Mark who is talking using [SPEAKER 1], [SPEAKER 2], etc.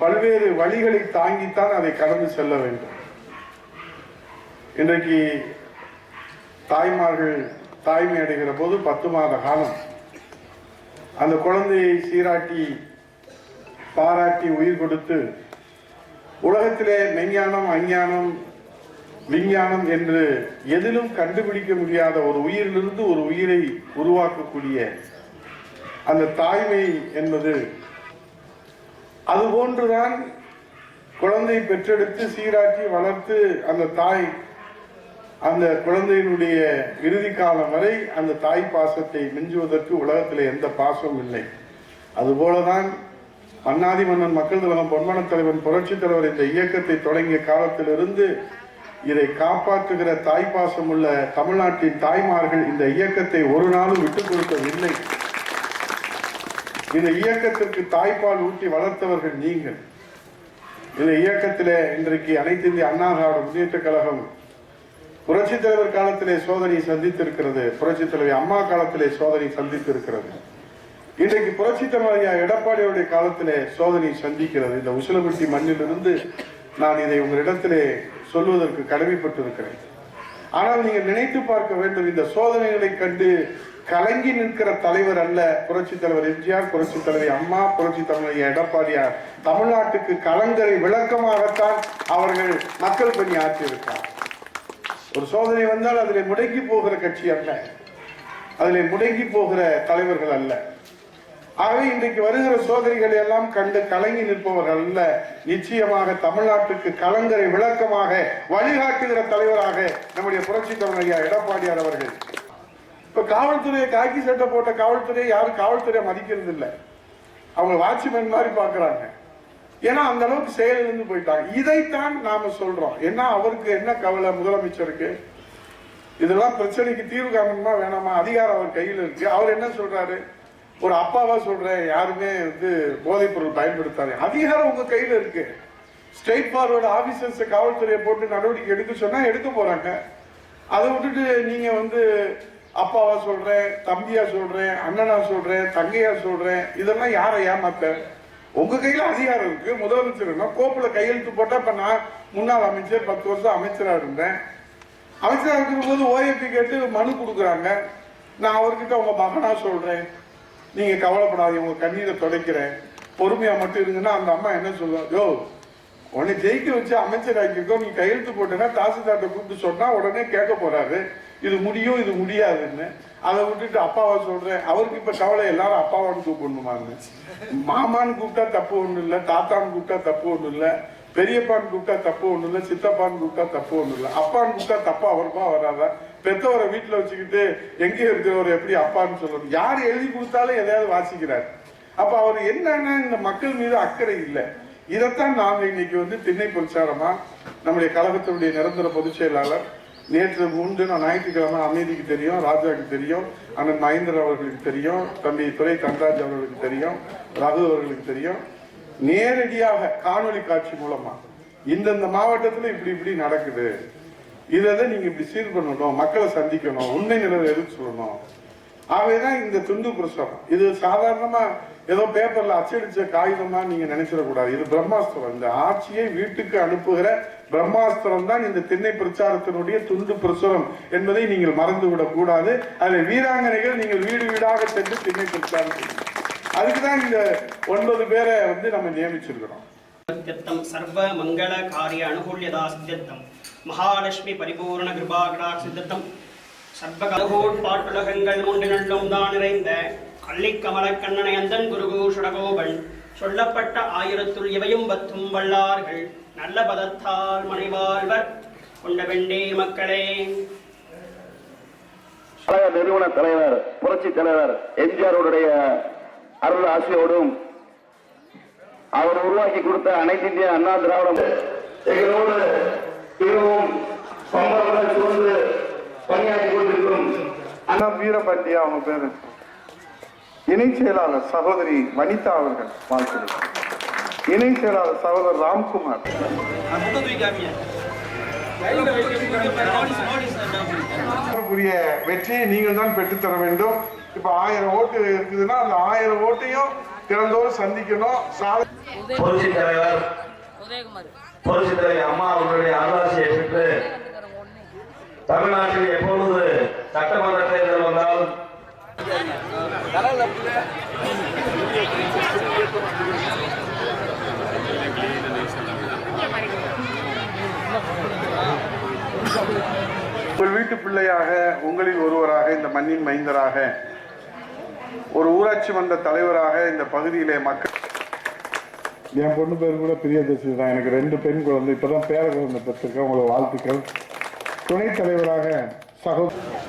[SPEAKER 1] பல்வேறு வழிகளை தாங்கித்தான் அதை கடந்து செல்ல வேண்டும். இன்றைக்கு தாய்மார்கள் தாய்மை அடைகிற போது பத்து மாத காலம் அந்த குழந்தையை சீராட்டி பாராட்டி உயிர் கொடுத்து உலகத்திலே மெஞ்ஞானம் அஞ்ஞானம் விஞ்ஞானம் என்று எதிலும் கண்டுபிடிக்க முடியாத ஒரு உயிரிலிருந்து ஒரு உயிரை உருவாக்கக்கூடிய அந்த தாய்மை என்பது அதுபோன்றுதான் குழந்தை பெற்றெடுத்து சீராக்கி வளர்த்து அந்த தாய் அந்த குழந்தையினுடைய இறுதி காலம் வரை அந்த தாய் பாசத்தை மிஞ்சுவதற்கு உலகத்தில் எந்த பாசமும் இல்லை. அதுபோலதான் மன்னாதி மன்னன் மக்கள் திலகம் பொன்மன தலைவன் புரட்சி தலைவர் இந்த இயக்கத்தை தொடங்கிய காலத்திலிருந்து இதை காப்பாற்றுகிற தாய் உள்ள தமிழ்நாட்டின் தாய்மார்கள் இந்த இயக்கத்தை ஒரு நாளும் விட்டுக் கொடுக்கவில்லை. இந்த இயக்கத்திற்கு தாய்ப்பால் ஊட்டி வளர்த்தவர்கள் நீங்கள். இந்த இயக்கத்திலே இன்றைக்கு அனைத்து இந்திய அண்ணா திராவிட முன்னேற்ற கழகம் புரட்சி தலைவர் காலத்திலே சோதனை சந்தித்திருக்கிறது. புரட்சி தலைவர் அம்மா காலத்திலே சோதனை சந்தித்திருக்கிறது. இன்றைக்கு புரட்சி தலைவரையா எடப்பாடியுடைய காலத்திலே சோதனை சந்திக்கிறது. இந்த உசிலம்பட்டி மண்ணிலிருந்து நான் இதை உங்களிடத்திலே சொல்வதற்கு கடமைப்பட்டிருக்கிறேன். ஆனால் நீங்கள் நினைத்து பார்க்க வேண்டும் இந்த சோதனைகளை கண்டு கலங்கி நிற்கிற தலைவர் அல்ல புரட்சி தலைவர் எம்ஜிஆர் புரட்சி தலைவி அம்மா புரட்சி தலைவர் எடப்பாடியார். தமிழ்நாட்டுக்கு கலங்கரை விளக்கமாகத்தான் அவர்கள் மக்கள் பணி ஆற்றியிருக்கார் ஒரு சோதனை வந்தால் அதில் முடங்கி போகிற கட்சி அல்ல. அதில் முடங்கி போகிற தலைவர்கள் அல்ல. ஆகவே இன்றைக்கு வருகிற சோதனைகளை எல்லாம் கண்டு கலங்கி நிற்பவர்கள் அல்ல. நிச்சயமாக தமிழ்நாட்டுக்கு கலங்கரை விளக்கமாக வழிகாட்டுகிற தலைவராக நம்முடைய புரட்சி தலைவர் எடப்பாடியார் அவர்கள் இப்போ காவல்துறையை காக்கி சட்டை போட்ட காவல்துறையை யாரும் காவல்துறையை மதிக்கிறது இல்லை அவங்க வாட்ச்மேன் மாதிரி பார்க்குறாங்க. ஏன்னா அந்த அளவுக்கு செயலிருந்து போயிட்டாங்க. இதைத்தான் நாம சொல்றோம். ஏன்னா அவருக்கு என்ன கவலை முதலமைச்சருக்கு? இதெல்லாம் பிரச்சனைக்கு தீர்வு காரணமா வேணாமா? அதிகாரம் அவர் கையில் இருக்கு. அவர் என்ன சொல்றாரு? ஒரு அப்பாவா சொல்றேன். யாருமே வந்து போதைப் பொருள் பயன்படுத்தாது. அதிகாரம் உங்க கையில இருக்கு. ஸ்டேட் பார்வர்டு ஆபீசர்ஸ் காவல்துறையை போட்டு நடவடிக்கை எடுக்க சொன்னா எடுக்க போறாங்க. அதை விட்டுட்டு நீங்க வந்து அப்பாவா சொல்றேன் தம்பியா சொல்றேன் அண்ணனா சொல்றேன் தங்கையா சொல்றேன் இதெல்லாம் யாரை ஏமாத்த? உங்க கையில அதிகாரம் இருக்கு. முதலமைச்சர் கோப்புல கையெழுத்து போட்டா இப்ப நான் முன்னாள் அமைச்சர் பத்து வருஷம் அமைச்சரா இருந்தேன். அமைச்சரா இருக்கும் போது ஓஏபி கேட்டு மனு கொடுக்குறாங்க. நான் அவர்கிட்ட உங்க மகனா சொல்றேன். நீங்க கவலைப்படாதீங்க உங்க கண்ணீரை துடைக்கிறேன். பொறுமையா மட்டும் இருங்கன்னா அந்த அம்மா என்ன சொல்லுவா? யோ உன்னை ஜெயிக்க வச்சு அமைச்சர் ஆக்கியிருக்கோம் நீ கையெழுத்து போட்டேன்னா தாசில்தார்கிட்ட கூப்பிட்டு சொன்னா உடனே கேட்க போறாரு. இது முடியும் இது முடியாதுன்னு. அதை விட்டுட்டு அப்பாவை சொல்றேன். அவருக்கு இப்ப கவலை எல்லாரும் அப்பாவான்னு கூப்பிடணுமான்னு மாமான்னு கூப்பிட்டா தப்பு ஒன்றும் இல்லை தாத்தான்னு கூப்பிட்டா தப்பு ஒன்றும் இல்லை பெரியப்பான்னு கூப்பிட்டா தப்பு ஒன்றும் இல்லை சித்தப்பான்னு கூப்பிட்டா தப்பு ஒன்றும் இல்லை. அப்பான்னு கூப்பிட்டா தப்பா வருமா வராதா? பெத்தவரை வீட்டுல வச்சுக்கிட்டு எங்கே இருக்கிறவர் எப்படி அப்பான்னு சொல்லணும்? யார் எழுதி கொடுத்தாலும் எதையாவது வாசிக்கிறார். அப்ப அவர் என்னன்னா இந்த மக்கள் மீது அக்கறை இல்லை. இதைத்தான் நாங்க இன்னைக்கு வந்து திண்ணை பிரச்சாரமா நம்முடைய கழகத்தினுடைய நிரந்தர பொதுச் செயலாளர் நேற்று முன்பு நான் ஞாயிற்றுக்கிழமை அமைதிக்கு தெரியும் ராஜாக்கு தெரியும் அண்ணன் மகேந்திரன் அவர்களுக்கு தெரியும் தம்பி துறை தன்ராஜ் அவர்களுக்கு தெரியும் ரகு அவர்களுக்கு தெரியும். நேரடியாக காணொளி காட்சி மூலமா இந்தந்த மாவட்டத்தில் இப்படி இப்படி நடக்குது. இதை நீங்க இப்படி சீர் பண்ணணும் மக்களை சந்திக்கணும் உண்மை நிலவை எதிர்த்து சொல்லணும். ஆகவேதான் இந்த துண்டு பிரசுரம் இது சாதாரணமா ஏதோ பேப்பர்ல அச்சடிச்ச காகிதமா நீங்க நினைச்சிடக்கூடாது இது பிரம்மாஸ்திரம். இந்த ஆட்சியை வீட்டுக்கு அனுப்புகிற பிரம்மாஸ்திரம் தான் இந்த திண்ணை பிரச்சாரத்தினுடைய துண்டு பிரசுரம் என்பதை நீங்கள் மறந்து விடக்கூடாது அதில் வீராங்கனைகள் நீங்கள் வீடு வீடாக சென்று திண்ணை பிரச்சாரம் அதுக்கு அதுக்குதான் இந்த ஒன்பது பேரை வந்து நம்ம நியமிச்சிருக்கிறோம்.
[SPEAKER 2] சர்வ மங்கள காரிய அனுகூல்யதா சித்தம் மகாலட்சுமி பரிபூர்ண கிருபாகடா சித்தம் சர்வ கலகோட் பாட்டுலகங்கள் மூன்று நள்ளும் தான் நிறைந்த கள்ளிக்கமல கண்ணனை அந்தன் குருகு சுடகோபன். சொல்லப்பட்ட ஆயிரத்துள் இவையும் பத்தும் வல்லார்கள். நல்ல பதத்தால் மனைவாழ்வர் கொண்ட வெண்டே மக்களே.
[SPEAKER 3] கழக நிறுவன தலைவர் புரட்சி தலைவர் எம்ஜிஆருடைய அருள் ஆசையோடும் அவர் உருவாக்கி கொடுத்த அனைத்து இந்திய அண்ணா திராவிட எங்களோடு மிகவும்
[SPEAKER 1] அண்ணா வீரபாண்டியா அவங்க பேரு. இணை செயலாளர் சகோதரி வனிதா அவர்கள் வாழ்த்துக்கள். இணை செயலாளர் சகோதரர் ராம்குமார். உரிய வெற்றியை நீங்கள் தான் பெற்றுத்தர வேண்டும். இப்ப ஆயிரம் ஓட்டு இருக்குதுன்னா அந்த ஆயிரம் ஓட்டையும் தினந்தோறும் சந்திக்கணும்.
[SPEAKER 3] புரட்சி தலைவர் புரட்சி தலைவர் அம்மா அவர்களுடைய அருளாசியை பெற்று தமிழ்நாட்டில் எப்பொழுது சட்டமன்ற தேர்தல் வந்தால்
[SPEAKER 1] ஒரு வீட்டு பிள்ளையாக உங்களில் ஒருவராக இந்த மண்ணின் மைந்தராக ஒரு ஊராட்சி மன்ற தலைவராக இந்த பகுதியிலே மக்கள் என் பொண்ணு பேர் கூட பிரியதர்ஷினி தான். எனக்கு ரெண்டு பெண் குழந்தை. இப்பதான் பேர குழந்தை பெற்றிருக்கேன். உங்களை வாழ்த்துக்கள். துணைத் தலைவராக Farroupilha.